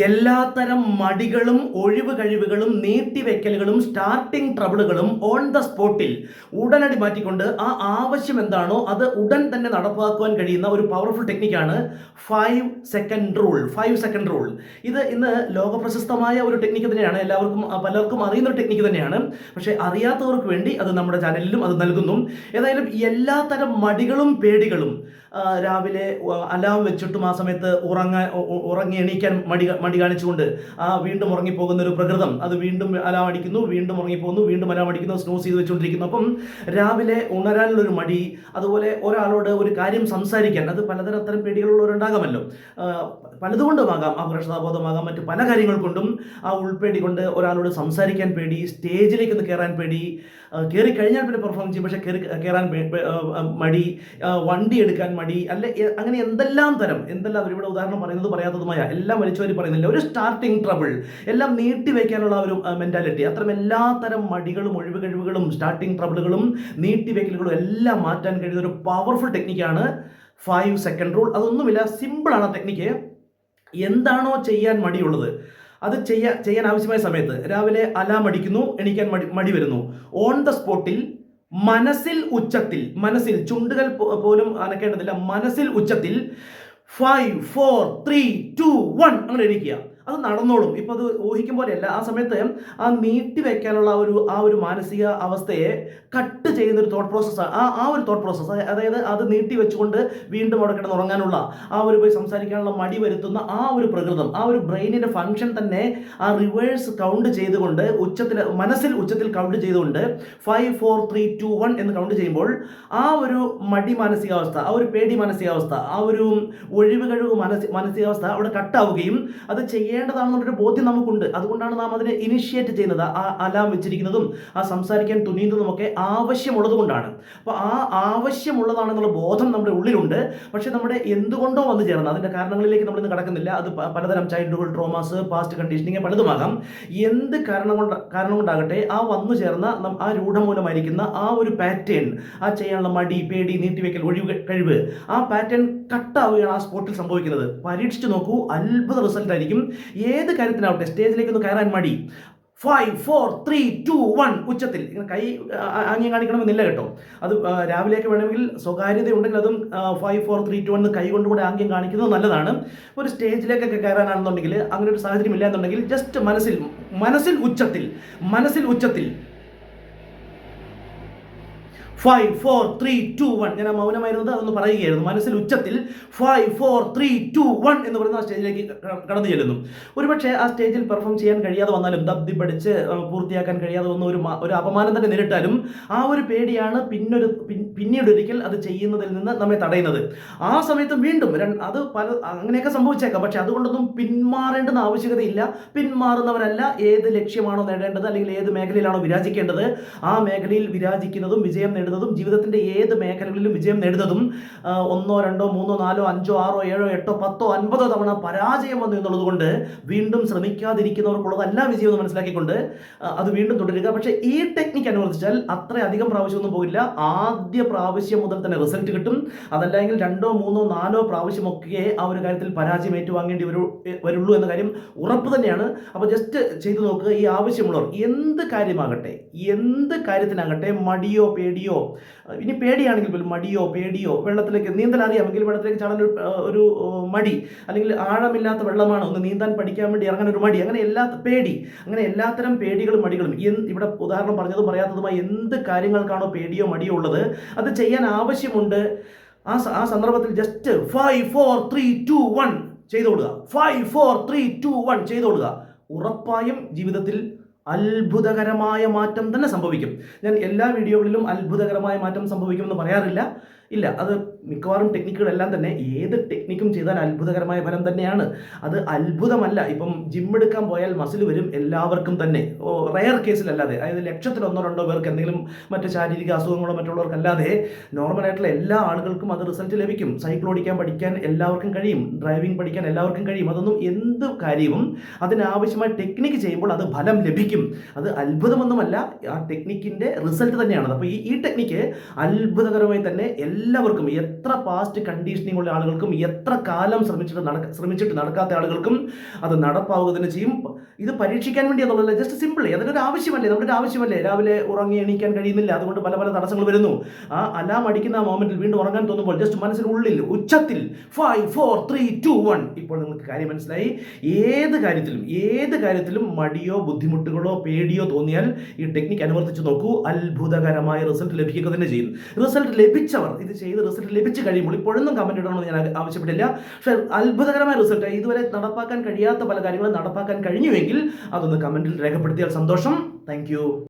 എല്ലാത്തരം മടികളും ഒഴിവ് കഴിവുകളും നീട്ടിവെക്കലുകളും സ്റ്റാർട്ടിംഗ് ട്രബിളുകളും ഓൺ ദ സ്പോട്ടിൽ ഉടനടി മാറ്റിക്കൊണ്ട് ആ ആവശ്യം എന്താണോ അത് ഉടൻ തന്നെ നടപ്പാക്കുവാൻ കഴിയുന്ന ഒരു powerful ടെക്നിക്കാണ് five second rule five second rule ഇത് ഇന്ന് ലോകപ്രശസ്തമായ ഒരു ടെക്നിക്ക് തന്നെയാണ്. എല്ലാവർക്കും പലർക്കും അറിയുന്ന ഒരു ടെക്നിക്ക് തന്നെയാണ്. പക്ഷേ അറിയാത്തവർക്ക് വേണ്ടി അത് നമ്മുടെ ചാനലിലും അത് നൽകുന്നു. ഏതായാലും എല്ലാത്തരം മടികളും പേടികളും രാവിലെ അലാം വെച്ചിട്ടും ആ സമയത്ത് ഉറങ്ങാൻ ഉറങ്ങി എണീക്കാൻ മടി മടി കാണിച്ചുകൊണ്ട് ആ വീണ്ടും ഉറങ്ങിപ്പോകുന്ന ഒരു പ്രകൃതം. അത് വീണ്ടും അലാം അടിക്കുന്നു വീണ്ടും ഉറങ്ങിപ്പോകുന്നു വീണ്ടും അലാം അടിക്കുന്നു സ്നൂസ് ചെയ്ത് വെച്ചുകൊണ്ടിരിക്കുന്നു. അപ്പം രാവിലെ ഉണരാനുള്ളൊരു മടി അതുപോലെ ഒരാളോട് ഒരു കാര്യം സംസാരിക്കാൻ അത് പലതരം അത്തരം പേടികളുള്ളവരുണ്ടാകാമല്ലോ. പലതുകൊണ്ടുമാകാം. ആ, പ്രശ്നബോധമാകാം മറ്റ് പല കാര്യങ്ങൾ കൊണ്ടും ആ ഉൾപ്പേടി കൊണ്ട് ഒരാളോട് സംസാരിക്കാൻ പേടി സ്റ്റേജിലേക്ക് ഒന്ന് കയറാൻ പേടി കയറി കഴിഞ്ഞാൽ പിന്നെ പെർഫോം ചെയ്യും. പക്ഷേ കയറി കയറാൻ മടി വണ്ടി എടുക്കാൻ മടി അല്ലെ അങ്ങനെ എന്തെല്ലാം തരം എന്തെല്ലാം അവരിവിടെ ഉദാഹരണം പറയുന്നത് പറയാത്തതുമായ എല്ലാം വലിച്ചവർ പറയുന്നില്ല. ഒരു സ്റ്റാർട്ടിങ് ട്രബിൾ എല്ലാം നീട്ടി വയ്ക്കാനുള്ള ആ ഒരു മെന്റാലിറ്റി അത്തരം എല്ലാ തരം മടികളും ഒഴിവ് കഴിവുകളും സ്റ്റാർട്ടിങ് ട്രബിളുകളും നീട്ടിവെക്കലുകളും എല്ലാം മാറ്റാൻ കഴിയുന്ന ഒരു പവർഫുൾ ടെക്നിക്കാണ് ഫൈവ് സെക്കൻഡ് റൂൾ അതൊന്നുമില്ല സിമ്പിളാണ് ആ ടെക്നിക്ക് എന്താണോ ചെയ്യാൻ മടിയുള്ളത് അത് ചെയ്യാൻ ചെയ്യാൻ ആവശ്യമായ സമയത്ത് രാവിലെ അലാം അടിക്കുന്നു എണീക്കാൻ മടി മടി വരുന്നു. ഓൺ ദ സ്പോട്ടിൽ മനസ്സിൽ ഉച്ചത്തിൽ മനസ്സിൽ ചുണ്ടുകൾ പോലും അനക്കേണ്ടതില്ല. മനസ്സിൽ ഉച്ചത്തിൽ five four three two one അങ്ങനെ എണീക്കുക. അത് നടന്നോളും. ഇപ്പോൾ അത് ഊഹിക്കും പോലെയല്ല. ആ സമയത്ത് ആ നീട്ടി വെക്കാനുള്ള ഒരു ആ ഒരു മാനസിക അവസ്ഥയെ കട്ട് ചെയ്യുന്ന ഒരു തോട്ട് പ്രോസസ്സ് ആ ആ ഒരു തോട്ട് പ്രോസസ്സ് അതായത് അത് നീട്ടി വെച്ചുകൊണ്ട് വീണ്ടും അവിടെ കിടന്ന് ഉറങ്ങാനുള്ള ആ ഒരു പോയി സംസാരിക്കാനുള്ള മടി വരുത്തുന്ന ആ ഒരു പ്രകൃതം ആ ഒരു ബ്രെയിനിന്റെ ഫംഗ്ഷൻ തന്നെ ആ റിവേഴ്സ് കൗണ്ട് ചെയ്തുകൊണ്ട് ഉച്ചത്തിൽ മനസ്സിൽ ഉച്ചത്തിൽ കൗണ്ട് ചെയ്തുകൊണ്ട് five four three two one എന്ന് കൗണ്ട് ചെയ്യുമ്പോൾ ആ ഒരു മടി മാനസികാവസ്ഥ ആ ഒരു പേടി മാനസികാവസ്ഥ ആ ഒരു ഒഴിവ് കഴിവ് മാനസി മാനസികാവസ്ഥ അവിടെ കട്ടാവുകയും അത് ചെയ്യേണ്ടതാണെന്നുള്ളൊരു ബോധ്യം നമുക്കുണ്ട്. അതുകൊണ്ടാണ് നാം അതിനെ ഇനിഷ്യേറ്റ് ചെയ്യുന്നത്. ആ അലാം വെച്ചിരിക്കുന്നതും ആ സംസാരിക്കാൻ തുനിയുന്നതും ഒക്കെ ആവശ്യമുള്ളത് കൊണ്ടാണ് അപ്പോൾ ആ ആവശ്യമുള്ളതാണെന്നുള്ള ബോധം നമ്മുടെ ഉള്ളിലുണ്ട്. പക്ഷേ നമ്മുടെ എന്തുകൊണ്ടോ വന്നു ചേർന്ന് അതിന്റെ കാരണങ്ങളിലേക്ക് നമ്മളിന്ന് കടക്കുന്നില്ല. അത് പലതരം ചൈൽഡ്ഹുഡ് ട്രോമാസ് പാസ്റ്റ് കണ്ടീഷനിങ് പലതുമാകാം. എന്ത് കാരണം കൊണ്ട് കാരണം കൊണ്ടാകട്ടെ ആ വന്നു ചേർന്ന ആ രൂഢമൂലമായിരിക്കുന്ന ആ ഒരു പാറ്റേൺ ആ ചെയ്യാനുള്ള മടി പേടി നീട്ടിവെക്കൽ ഒഴിവ് കഴിവ് ആ പാറ്റേൺ കട്ടാവുകയാണ് ആ സ്പോട്ടിൽ സംഭവിക്കുന്നത്. പരീക്ഷിച്ച് നോക്കൂ അത്ഭുത റിസൾട്ട് ആയിരിക്കും. ഏത് കാര്യത്തിനാവട്ടെ സ്റ്റേജിലേക്ക് ഒന്ന് കയറാൻ മടി. Five four three two one ഉച്ചത്തിൽ. ഇങ്ങനെ കൈ ആംഗ്യം കാണിക്കണമെന്നില്ല കേട്ടോ. അത് രാവിലെയൊക്കെ വേണമെങ്കിൽ സ്വകാര്യത ഉണ്ടെങ്കിൽ അതും five four three two one കൈ കൊണ്ടുകൂടെ ആംഗ്യം കാണിക്കുന്നത് നല്ലതാണ്. ഒരു സ്റ്റേജിലേക്കൊക്കെ കയറാനാണെന്നുണ്ടെങ്കിൽ അങ്ങനെ ഒരു സാഹചര്യം ഇല്ല എന്നുണ്ടെങ്കിൽ ജസ്റ്റ് മനസ്സിൽ മനസ്സിൽ ഉച്ചത്തിൽ മനസ്സിൽ ഉച്ചത്തിൽ five four three two one ഞാൻ മൗനമായിരുന്നത് അതൊന്ന് പറയുകയായിരുന്നു. മനസ്സിൽ ഉച്ചത്തിൽ five four three two one എന്ന് പറയുന്ന ആ സ്റ്റേജിലേക്ക് കടന്നു ചെല്ലുന്നു. ഒരുപക്ഷെ ആ സ്റ്റേജിൽ പെർഫോം ചെയ്യാൻ കഴിയാതെ വന്നാലും ദബ്ദി പഠിച്ച് പൂർത്തിയാക്കാൻ കഴിയാതെ വന്ന ഒരു ഒരു അപമാനം തന്നെ നേരിട്ടാലും ആ ഒരു പേടിയാണ് പിന്നൊരു പിന്നീട് ഒരിക്കൽ അത് ചെയ്യുന്നതിൽ നിന്ന് നമ്മെ തടയുന്നത്. ആ സമയത്ത് വീണ്ടും അത് പല അങ്ങനെയൊക്കെ സംഭവിച്ചേക്കാം. പക്ഷെ അതുകൊണ്ടൊന്നും പിന്മാറേണ്ടുന്ന ആവശ്യകതയില്ല. പിന്മാറുന്നവരല്ല ഏത് ലക്ഷ്യമാണോ നേടേണ്ടത് അല്ലെങ്കിൽ ഏത് മേഖലയിലാണോ വിരാജിക്കേണ്ടത്. ആ മേഖലയിൽ വിരാജിക്കുന്നതും വിജയം നേടുന്നതും ജീവിതത്തിന്റെ ഏത് മേഖലകളിലും വിജയം നേടുന്നതും ഒന്നോ രണ്ടോ മൂന്നോ നാലോ അഞ്ചോ ആറോ ഏഴോ എട്ടോ പത്തോ അൻപതോ തവണ പരാജയം വന്നു എന്നുള്ളത് കൊണ്ട് വീണ്ടും ശ്രമിക്കാതിരിക്കുന്നവർക്കുള്ളതല്ല വിജയം എന്ന് മനസ്സിലാക്കിക്കൊണ്ട് അത് വീണ്ടും തുടരുക. പക്ഷേ ഈ ടെക്നിക്ക് അനുവർത്തിച്ചാൽ അത്ര അധികം പ്രാവശ്യമൊന്നും പോകില്ല. ആദ്യ പ്രാവശ്യം മുതൽ തന്നെ റിസൾട്ട് കിട്ടും. അതല്ലെങ്കിൽ രണ്ടോ മൂന്നോ നാലോ പ്രാവശ്യമൊക്കെ ആ ഒരു കാര്യത്തിൽ പരാജയം ഏറ്റുവാങ്ങേണ്ടി വരൂ വരുള്ളൂ എന്ന കാര്യം ഉറപ്പ് തന്നെയാണ്. അപ്പോൾ ജസ്റ്റ് ചെയ്തു നോക്കുക. ഈ ആവശ്യമുള്ളവർ എന്ത് കാര്യമാകട്ടെ എന്ത് കാര്യത്തിനാകട്ടെ മടിയോ പേടിയോ ഇനി പേടിയാണെങ്കിൽ പോലും മടിയോ പേടിയോ വെള്ളത്തിലേക്ക് നീന്തൽ അറിയാമെങ്കിൽ വെള്ളത്തിലേക്ക് ചാടാൻ ഒരു മടി. അല്ലെങ്കിൽ ആഴമില്ലാത്ത വെള്ളമാണ് ഒന്ന് നീന്താൻ പഠിക്കാൻ വേണ്ടി ഇറങ്ങാൻ ഒരു മടി. അങ്ങനെ എല്ലാ പേടി അങ്ങനെ എല്ലാത്തരം പേടികളും മടികളും. ഇവിടെ ഉദാഹരണം പറഞ്ഞതും പറയാത്തതുമായി എന്ത് കാര്യങ്ങൾക്കാണോ പേടിയോ മടിയോ ഉള്ളത് അത് ചെയ്യാൻ ആവശ്യമുണ്ട്. ആ ആ സന്ദർഭത്തിൽ just five four three two one ചെയ്തോടുക five four three two one ചെയ്തോടുക ഉറപ്പായും ജീവിതത്തിൽ അത്ഭുതകരമായ മാറ്റം തന്നെ സംഭവിക്കും. ഞാൻ എല്ലാ വീഡിയോകളിലും അത്ഭുതകരമായ മാറ്റം സംഭവിക്കുമെന്ന് പറയാറില്ല. ഇല്ല അത് മിക്കവാറും ടെക്നിക്കുകളെല്ലാം തന്നെ ഏത് ടെക്നിക്കും ചെയ്താൽ അത്ഭുതകരമായ ഫലം തന്നെയാണ്. അത് അത്ഭുതമല്ല. ഇപ്പം ജിം എടുക്കാൻ പോയാൽ മസിൽ വരും എല്ലാവർക്കും തന്നെ. ഓ റയർ കേസിലല്ലാതെ അതായത് ലക്ഷത്തിൽ ഒന്നോ രണ്ടോ പേർക്ക് എന്തെങ്കിലും മറ്റ് ശാരീരിക അസുഖങ്ങളോ മറ്റുള്ളവർക്കല്ലാതെ നോർമലായിട്ടുള്ള എല്ലാ ആളുകൾക്കും അത് റിസൾട്ട് ലഭിക്കും. സൈക്കിൾ ഓടിക്കാൻ പഠിക്കാൻ എല്ലാവർക്കും കഴിയും. ഡ്രൈവിംഗ് പഠിക്കാൻ എല്ലാവർക്കും കഴിയും. അതൊന്നും എന്ത് കാര്യവും അതിനാവശ്യമായ ടെക്നിക്ക് ചെയ്യുമ്പോൾ അത് ഫലം ലഭിക്കും. അത് അത്ഭുതമൊന്നുമല്ല. ആ ടെക്നിക്കിന്റെ റിസൾട്ട് തന്നെയാണ് അപ്പോൾ ഈ ഈ ടെക്നിക്ക് അത്ഭുതകരമായി തന്നെ എല്ലാവർക്കും എത്ര പാസ്റ്റ് കണ്ടീഷനിങ് ഉള്ള ആളുകൾക്കും എത്ര കാലം ശ്രമിച്ചിട്ട് നടക്ക ശ്രമിച്ചിട്ട് നടക്കാത്ത ആളുകൾക്കും അത് നടപ്പാവുക തന്നെ ചെയ്യും. ഇത് പരീക്ഷിക്കാൻ വേണ്ടി എന്നുള്ളതല്ല ജസ്റ്റ് സിമ്പിൾ അതിനൊരു ആവശ്യമല്ലേ? നമ്മുടെ ഒരു ആവശ്യമല്ലേ? രാവിലെ ഉറങ്ങി എണീക്കാൻ കഴിയുന്നില്ല. അതുകൊണ്ട് പല പല തടസ്സങ്ങൾ വരുന്നു. ആ അലാം അടിക്കുന്ന ആ മോമെന്റിൽ വീണ്ടും ഉറങ്ങാൻ തോന്നുമ്പോൾ ജസ്റ്റ് മനസ്സിനുള്ളിൽ ഉച്ചത്തിൽ five four three two one ഇപ്പോൾ നിങ്ങൾക്ക് കാര്യം മനസ്സിലായി. ഏത് കാര്യത്തിലും ഏത് കാര്യത്തിലും മടിയോ ബുദ്ധിമുട്ടുകളോ പേടിയോ തോന്നിയാൽ ഈ ടെക്നിക് അനുവർത്തിച്ച് നോക്കൂ. അത്ഭുതകരമായ റിസൾട്ട് ലഭിക്കുക തന്നെ ചെയ്യും. റിസൾട്ട് ലഭിച്ചവർ ഇത് ചെയ്ത് റിസൾട്ട് ലഭിച്ചു കഴിയുമ്പോൾ ഇപ്പോഴൊന്നും കമന്റ് ഇടണമെന്ന് ഞാൻ ആവശ്യപ്പെട്ടില്ല. പക്ഷേ അത്ഭുതകരമായ റിസൾട്ട് ഇതുവരെ നടപ്പാക്കാൻ കഴിയാത്ത പല കാര്യങ്ങളും നടപ്പാക്കാൻ കഴിഞ്ഞുവെങ്കിൽ അതൊന്ന് കമന്റിൽ രേഖപ്പെടുത്തിയാൽ സന്തോഷം. താങ്ക്